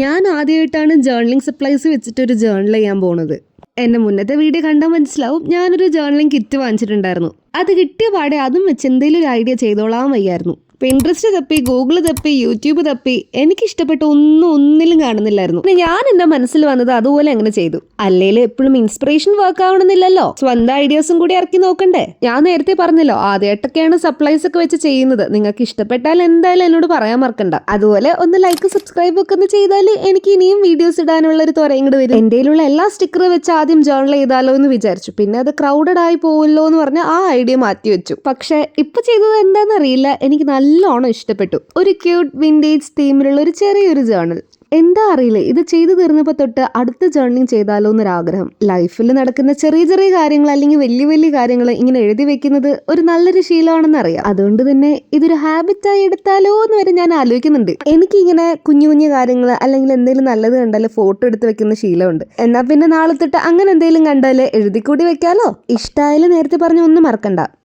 ഞാൻ ആദ്യമായിട്ടാണ് journaling supplies വെച്ചിട്ട് ഒരു ജേർണൽ ചെയ്യാൻ പോണത്. എന്റെ മുന്നത്തെ വീഡിയോ കണ്ടാൽ മനസ്സിലാവും. ഞാനൊരു ജേർണലിംഗ് കിറ്റ് വാങ്ങിച്ചിട്ടുണ്ടായിരുന്നു. അത് കിട്ടിയ പാടെ അതും വെച്ച് എന്തെങ്കിലും ഒരു ഐഡിയ ചെയ്തോളാൻ വയ്യായിരുന്നു. പിൻട്രസ്റ്റ് തപ്പി ഗൂഗിൾ തപ്പി യൂട്യൂബ് തപ്പി എനിക്ക് ഇഷ്ടപ്പെട്ട ഒന്നും ഒന്നിലും കാണുന്നില്ലായിരുന്നു. പിന്നെ ഞാൻ എന്റെ മനസ്സിൽ വന്നത്? അതുപോലെ അങ്ങനെ ചെയ്തു. അല്ലേലും എപ്പോഴും ഇൻസ്പിറേഷൻ വർക്ക് ആവണമെന്നില്ലല്ലോ? സ്വന്തം ഐഡിയാസും കൂടി ഇറക്കി നോക്കണ്ടേ? ഞാൻ നേരത്തെ പറഞ്ഞല്ലോ ആദ്യമായിട്ടൊക്കെയാണ് സപ്ലൈസ് ഒക്കെ വെച്ച് ചെയ്യുന്നത്. നിങ്ങൾക്ക് ഇഷ്ടപ്പെട്ടാൽ എന്തായാലും എന്നോട് പറയാൻ മറക്കണ്ട. അതുപോലെ ഒന്ന് ലൈക്ക് സബ്സ്ക്രൈബ് ഒക്കെ ഒന്ന് ചെയ്താൽ എനിക്ക് ഇനിയും വീഡിയോസ് ഇടാനുള്ള ഒരു തുറയും കൂടി വരും. എന്റെ എല്ലാ സ്റ്റിക്കർ വെച്ച് ആദ്യം ജേർണൽ ചെയ്താലോ എന്ന് വിചാരിച്ചു. പിന്നെ അത് ക്രൗഡഡ് ആയി പോകുമല്ലോ എന്ന് പറഞ്ഞ് ആ ഐഡിയ മാറ്റി വെച്ചു പക്ഷെ ഇപ്പൊ ചെയ്തത് എന്താണെന്ന് അറിയില്ല. എനിക്ക് നല്ലോണം ഇഷ്ടപ്പെട്ടു. ഒരു ക്യൂട്ട് വിന്റേജ് തീമിലുള്ള ഒരു ചെറിയൊരു ജേണൽ എന്താ അറിയില്ല? ഇത് ചെയ്തു തീർന്നപ്പോൾ തൊട്ട് അടുത്ത ജേർണിങ് ചെയ്താലോ എന്നൊരാഗ്രഹം. ലൈഫിൽ നടക്കുന്ന ചെറിയ ചെറിയ കാര്യങ്ങൾ അല്ലെങ്കിൽ വലിയ വലിയ കാര്യങ്ങൾ ഇങ്ങനെ എഴുതി വെക്കുന്നത് ഒരു നല്ലൊരു ശീലമാണെന്ന് അറിയാം അതുകൊണ്ട് തന്നെ ഇതൊരു ഹാബിറ്റായി എടുത്താലോ എന്ന് വരെ ഞാൻ ആലോചിക്കുന്നുണ്ട്. എനിക്കിങ്ങനെ കുഞ്ഞു കുഞ്ഞു കാര്യങ്ങൾ അല്ലെങ്കിൽ എന്തെങ്കിലും നല്ലത് കണ്ടാൽ ഫോട്ടോ എടുത്ത് വെക്കുന്ന ശീലമുണ്ട്. എന്നാൽ പിന്നെ നാളെ തൊട്ട് അങ്ങനെ എന്തെങ്കിലും കണ്ടാൽ എഴുതിക്കൂടി വെക്കാലോ? ഇഷ്ടമായാലും നേരത്തെ പറഞ്ഞ ഒന്നും മറക്കണ്ട.